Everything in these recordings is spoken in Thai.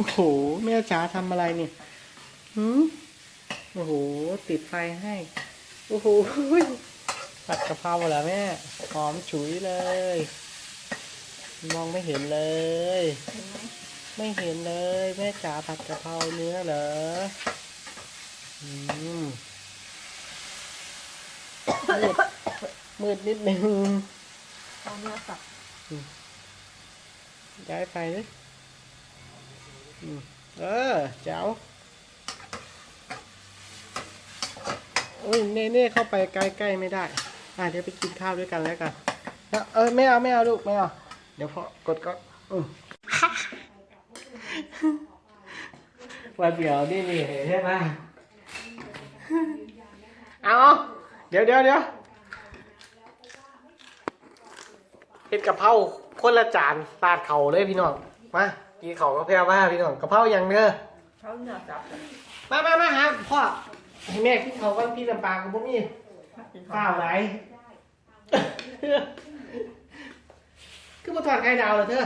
โอ้โห แม่จ๋าทำอะไรเนี่ยหืมโอ้โห ติดไฟให้ โอ้โหผัดกะเพราเหรอแม่ หอมฉุยเลย มองไม่เห็นเลยเห็นไหมไม่เห็นเลย แม่จ๋าผัดกะเพราเนื้อเหรออืมมืดมืดนิดนึงเอาเนื้อสับย้ายไปเลยอืม เออเจ้าโอ้ยเน่เน่เข้าไปใกล้ๆไม่ได้ อะเดี๋ยวไปกินข้าวด้วยกันแล้วกันเออไม่เอาไม่เอาลูกไม่เอาเดี๋ยวพอกดก็อืมว่าเดี๋ยวนี่นี่ใช่ไหมเอาเดี๋ยวเดี๋ยวเดี๋ยวเห็ดกะเพราคนละจานตาดเข่าเลยพี่น้อง มา กินเข่าก็แพ้ว่าพี่น้องกะเพราอย่างเนื้อเขาเนื้อสับเลยมามามาหาพ่อให้แม่กินเขาวกันพี่ลำปางกับพวกนี้มากินข้าวไหลคือมาถอดไข่ดาวเหรอเธอ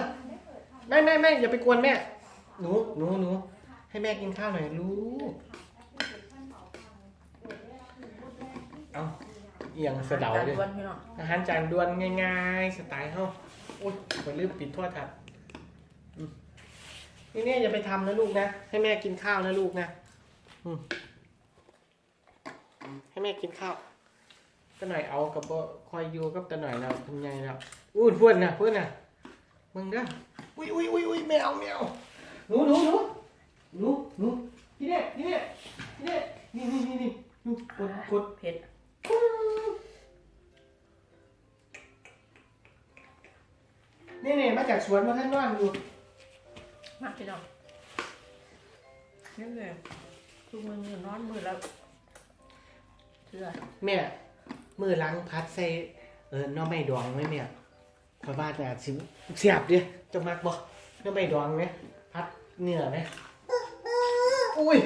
ไม่ไม่ไม่อย่าไปกวนแม่หนูหนูหนูให้แม่กินข้าวหน่อยลูกเอาเอียงสะเดาจานเลยด่วนพี่น้องอาหารจานด่วนง่ายๆ สไตล์เฮาโอ๊ยไปลืมปิดโทษทัดอืม นี่เนี่ยอย่าไปทำนะลูกนะ ให้แม่กินข้าวนะลูกนะอืมให้แม่กินข้าวตะหน่อยเอากับบ่คอยอยู่กับตะหน่อยเราทำไงเราอุ้ยเพื่อนนะเพื่อนนะมึงเด้ออุ้ยอุ้ยอุ้ยอุ้ยแมวแมวหนูหนูหนูหนูหนูที่เนี่ยที่เนี่ยที่เนี่ยนี่นี่นี่นี่ดูกดกดเผ็ดนี่นี่มาจากสวนมาท่านว่างอยู่ มาพี่น้องนี่เลยทุกมือมือนอนมือแล้วเชื่อแม่มือล้างพัดใส่เออน้อไม่ดองไหมแม่ขอยบ้านแต่สิเสียบดิจะมักบ่น้อไม่ดองไหมพัดเนื้อไหมอุ้ย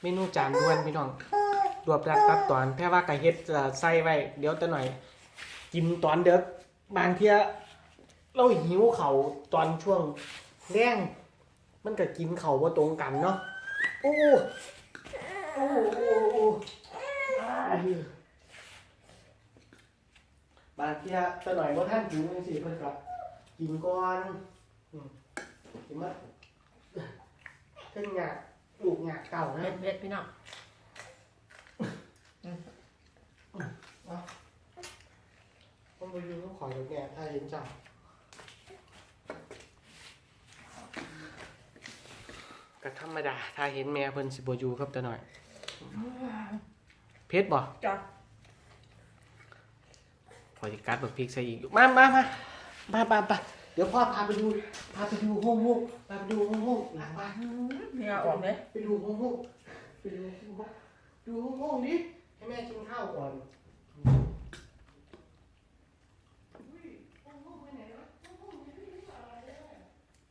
เมนูจานด่วนพี่น้องรวบรัดตัดตอนแค่ว่าไก่เฮ็ดใส่ไว้ เดี๋ยวจะหน่อย กินตอนเด็กบางเทีย เราหิวเขาตอนช่วงแรงมันก็กินเขาว่าตรงกันเนาะโอ้โอ้โหโอ้โหบางทีอะแต่หน่อยว่าท่านหิวจังสิเพิ่อนก็กินก่อนกินมาเพิ่นหยากลูกหยาเก่านะเผ็ดเผ็ดพี่น้องผมไปดูต้องขอเดี๋ยวแกถ้าเห็นจัง ก็ธรรมดา ถ้าเห็นแม่เพิ่นสิบ่อยู่ครับแต่หน่อย เพชรบ่จ้ะพอจะกัดแบบพริกใส่อีก มามามามามามาเดี๋ยวพ่อพาไปดู พาไปดูห้องห้องพาไปดูห้องห้องหลังบ้าน เนื้อออกเลยไปดูห้องห้องไปดูห้องห้องดูห้องห้องดิให้แม่กินข้าวก่อน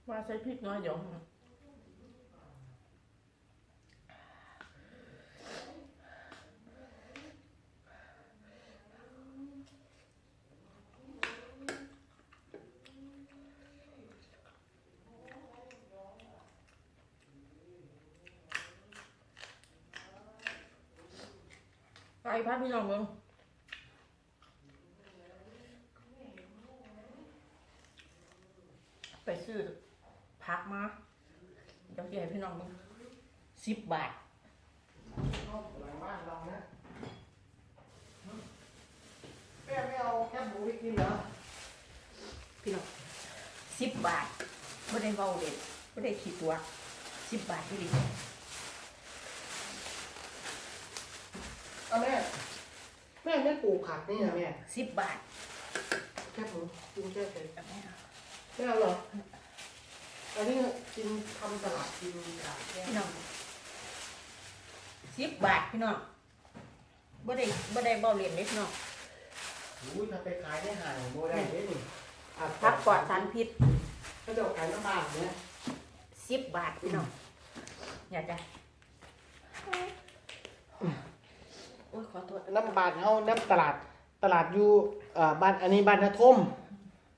ว่าใส่พริกน้อยเดี๋ยว ไปพัดพี่น้องเมืองไปซื้อพักมาเดี๋ยวจะให้พี่น้องมึงสิบบาทห้องหลังบ้านเรานะแม่ไม่เอาแคบหมูไปกินเหรอพี่น้องสิบบาทไม่ได้เบาเลยไม่ได้ขีดตัวสิบบาทพี่ดิ เอาแม่ แม่ไม่ปลูกผักนี่นะแม่สิบบาทแคบหมูกินแค่เป็นเอาไหมอะไม่เอาหรออันนี้กินทำตลาดกินผักแค่พี่น้องสิบบาทพี่น้องไม่ได้ไม่ได้เบาเรียนเล็กน้องอุ้ยถ้าไปขายได้ห่างโมได้ได้หนิพักปลอดสารพิษถ้าจะขายน้ำบานเนี่ยสิบบาทพี่น้องอยากจะ โอ้ยขอโทษน้ำบานเฮาน้ำตลาดตลาดอยู่เอ่อบ้านอันนี้บ้านนาทม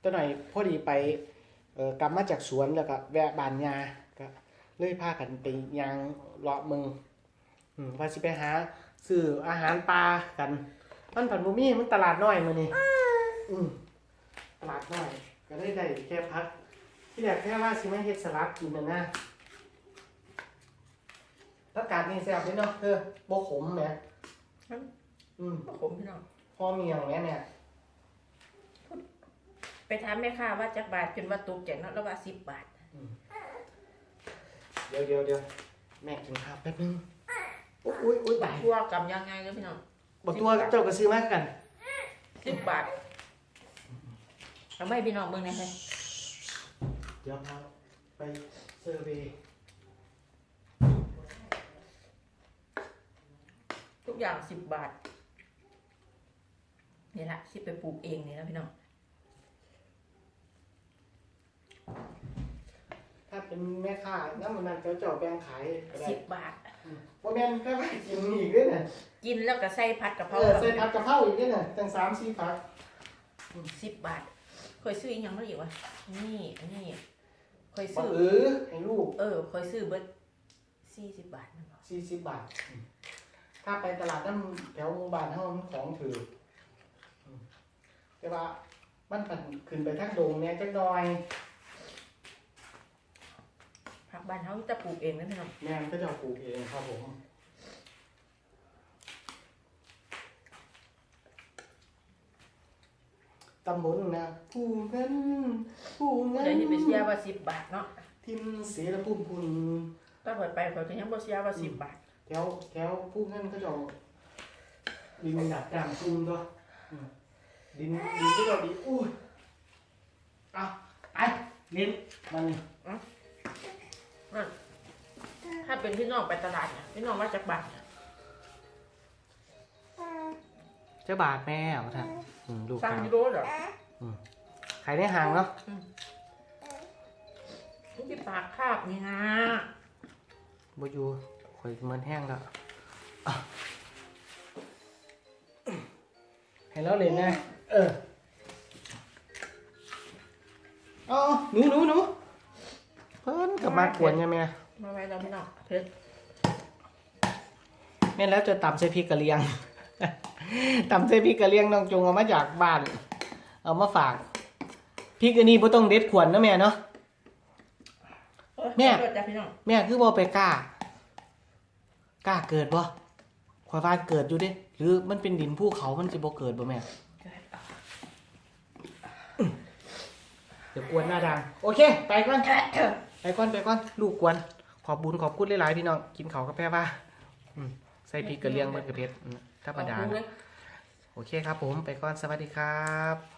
ตัวหน่อยพอดีไปเออกลับมาจากสวนแล้วก็แวะบ้านยาก็เลยพากันไปยางเลาะเมืองอืมว่าสิไปหาซื้ออาหารปลากัน มันผันบุมี่มันตลาดน้อยมื้อนี้อืมตลาดน้อย ก็ได้ได้แค่พัก ที่แรกแค่ว่าสิมาเฮ็ดสลัดกินน่ะนะแล้วกาดนี่แซ่บเด้เนาะเออบ่ขมแหม อืมผมพี่น้อง พอเมียงแหมเนี่ยไปถามแม่ค้าว่าจักบาทจนว่าตกใจเนาะแล้วว่าสิบบาท เดี๋ยวเดี๋ยวเดี๋ยวแม่กินข้าวแป๊บนึงอุ๊ยอุ๊ยอุ๊ยตายทั่วกำยังไงเลยพี่น้องบ่ตัวเจ้าก็ซื้อมากันสิบบาทเอาไม่พี่น้องเบิ่งหนะฮะเดี๋ยวเราไปเซอร์เวย์ ทุกอย่างสิบบาทนี่แหละที่ไปปลูกเองนี่นะพี่น้องถ้าเป็นแม่ค้าน้ำมันนั่นเจ้าเจ้าแบ่งขายก็ได้สิบบาทบ่แม่นแค่ว่ากินอีกด้วยน่ะกินแล้วก็ใส่ผัดกะเพเอราอใส่ผัดกะเพราอีกด้วยน่ะตั้งสามสี่ผักสิบบาทเคยซื้ออีกอย่างมาอีกวะนี่อันนี้เคยบ่ซื้อเออให้ลูกเออเคยซื้อเบิดสี่สิบบาทนั่นบ่สี่สิบบาท ถ้าไปตลาดน้ำแถวหมู่บ้านเฮามันของถืออืมแต่ว่ามันเป็นขึ้นไปทางดงเนี่ยจักหน่อยผักบ้านเขาจะปลูกเองนะพี่น้องแม่มันก็จะปลูกเองครับผมตำบลนะผู้เงินผู้เงินเดี๋ยวจะไปเสียว่าสิบบาทเนาะทิมเสรภูมิพุนถ้าเปิดไปเปิดก็ยังบ่เสียว่าสิบบาทแถ วแถวผู้เงินเขาจะเอาดินดับด่างซุ่มตัวอืมดินดินที่เราดีอุ้ยเอาไปลิ้นมันนี่ถ้าเป็นพี่น้องไปตลาดเนี่ยพี่น้องว่าจักบาทเนี่ยเจ้าบาทแม่เอาท่านอืมลูกสามกลางกิโลเหรอขายได้ห่างเนาะนี่ที่ปากคาบนี่นะบ่อยู่ ข่อยเหมือนแห้งแล้วอะให้เราเล่นนะเออเอาหนูหนูหนูเพิ่นกลับมากวนใช่ไหมมาไว้เราพี่น้องเพชรแม่นแล้วจะตำใส่พริกกะเหรียงตำใส่พริกกะเหรียงน้องจงเอามาจากบ้าน เอามาฝากพริกอันนี้บ่ต้องเด็ดขวนนะแม่เนาะแม่เปิดจ้ะพี่น้องแม่คือบ่ไปกล้า กล้าเกิดบ่ข่อยว่าเกิดอยู่เด้ หรือมันเป็นดินภูเขามันสิบ่เกิดบ่แม่เดี๋ยวกวนหน้าดัง โอเค ไปก่อน ไปก่อนไปก่อน ลูกกวน ขอบบุญขอบคุณหลายๆพี่น้อง กินข้าวกับแพ้ว่าอืมใส่พริกกระเลียงมันกระเพชรอืมธรรมดาขอบคุณเลนะยโอเคครับผม ไปก่อน สวัสดีครับ